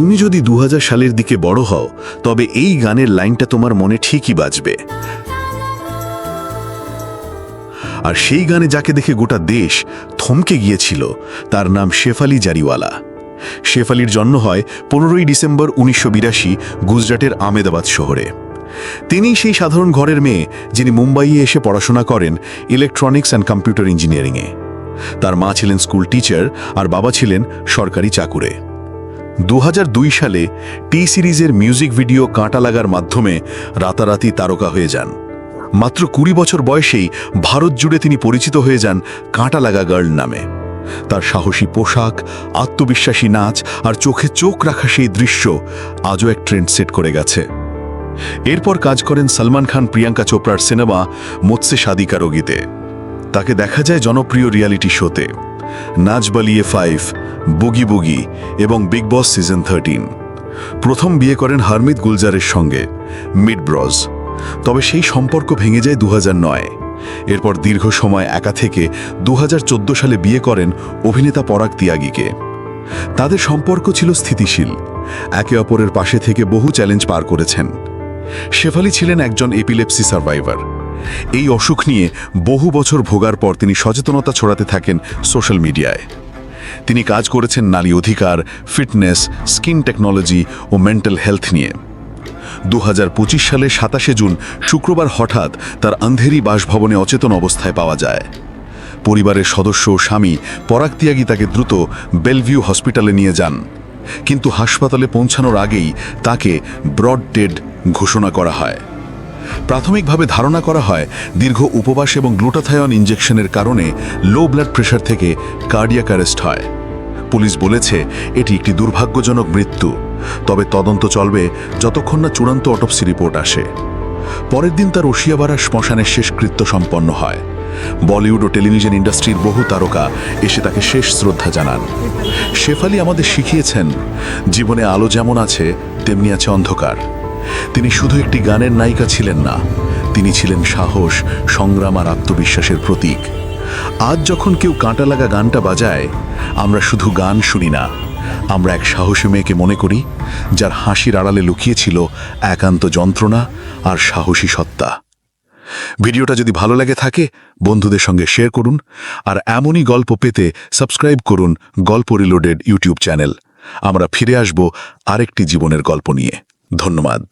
তুমি যদি দু হাজার সালের দিকে বড় হও, তবে এই গানের লাইনটা তোমার মনে ঠিকই বাজবে। আর সেই গানে যাকে দেখে গোটা দেশ থমকে গিয়েছিল, তার নাম শেফালি জারিওয়ালা। শেফালির জন্ম হয় পনেরোই ডিসেম্বর উনিশশো বিরাশি গুজরাটের আমেদাবাদ শহরে। তিনি সেই সাধারণ ঘরের মেয়ে, যিনি মুম্বাইয়ে এসে পড়াশোনা করেন ইলেকট্রনিক্স অ্যান্ড কম্পিউটার ইঞ্জিনিয়ারিংয়ে। তার মা ছিলেন স্কুল টিচার, আর বাবা ছিলেন সরকারি চাকুরে। দু হাজার দুই সালে টি সিরিজের মিউজিক ভিডিও কাঁটা লাগার মাধ্যমে রাতারাতি তারকা হয়ে যান। মাত্র কুড়ি বছর বয়সেই ভারত জুড়ে তিনি পরিচিত হয়ে যান কাঁটা লাগা গার্ল নামে। তার সাহসী পোশাক, আত্মবিশ্বাসী নাচ আর চোখে চোখ রাখা সেই দৃশ্য আজও এক ট্রেন্ড সেট করে গেছে। এরপর কাজ করেন সলমান খান, প্রিয়াঙ্কা চোপড়ার সিনেমা মোৎসে শাদিকা রোগীতে তাকে দেখা যায় জনপ্রিয় রিয়ালিটি শোতে নাচ বালিয়ে ফাইভ, বুগি বুগি এবং বিগ বস সিজন থার্টিন। প্রথম বিয়ে করেন হারমিত গুলজারের সঙ্গে, মিড ব্রজ। তবে সেই সম্পর্ক ভেঙে যায় দু এরপর দীর্ঘ সময় একা থেকে দু হাজার চোদ্দ সালে বিয়ে করেন অভিনেতা পরাগ তিয়াগিকে। তাদের সম্পর্ক ছিল স্থিতিশীল। একে অপরের পাশে থেকে বহু চ্যালেঞ্জ পার করেছেন। শেফালি ছিলেন একজন এপিলেপসি সার্ভাইভার। এই অসুখ নিয়ে বহু বছর ভোগার পর তিনি সচেতনতা ছড়াতে থাকেন সোশ্যাল মিডিয়ায়। তিনি কাজ করেছেন নারী অধিকার, ফিটনেস, স্কিন টেকনোলজি ও মেন্টাল হেলথ নিয়ে। দু সালে সাতাশে জুন, শুক্রবার হঠাৎ তার আন্ধেরি বাসভবনে অচেতন অবস্থায় পাওয়া যায়। পরিবারের সদস্য ও স্বামী পরাগ তিয়াগী তাকে দ্রুত বেলভিউ হসপিটালে নিয়ে যান। কিন্তু হাসপাতালে পৌঁছানোর আগেই তাকে ব্রড ডেড ঘোষণা করা হয়। প্রাথমিকভাবে ধারণা করা হয় দীর্ঘ উপবাস এবং গ্লুটাথায়ন ইঞ্জেকশনের কারণে লো ব্লাড প্রেশার থেকে কার্ডিয়াক অ্যারেস্ট হয়। পুলিশ বলেছে, এটি একটি দুর্ভাগ্যজনক মৃত্যু, তবে তদন্ত চলবে যতক্ষণ না চূড়ান্ত অটপসি রিপোর্ট আসে। পরের দিন তার রশিয়াবাড়া শ্মশানের শেষকৃত্য সম্পন্ন হয়। বলিউড ও টেলিভিশন ইন্ডাস্ট্রির বহু তারকা এসে তাকে শেষ শ্রদ্ধা জানান। শেফালি আমাদের শিখিয়েছেন, জীবনে আলো যেমন আছে, তেমনি আছে অন্ধকার। তিনি শুধু একটি গানের নায়িকা ছিলেন না, তিনি ছিলেন সাহস, সংগ্রাম আর আত্মবিশ্বাসের প্রতীক। আজ যখন কেউ কাঁটা লাগা গানটা বাজায়, আমরা শুধু গান শুনি না, আমরা এক সাহসী মেয়েকে মনে করি, যার হাসির আড়ালে লুকিয়েছিল একান্ত যন্ত্রণা আর সাহসী সত্তা। ভিডিওটা যদি ভালো লাগে থাকে, বন্ধুদের সঙ্গে শেয়ার করুন, আর এমনই গল্প পেতে সাবস্ক্রাইব করুন গল্প রিলোডেড ইউটিউব চ্যানেল। আমরা ফিরে আসব আরেকটি জীবনের গল্প নিয়ে। ধন্যবাদ।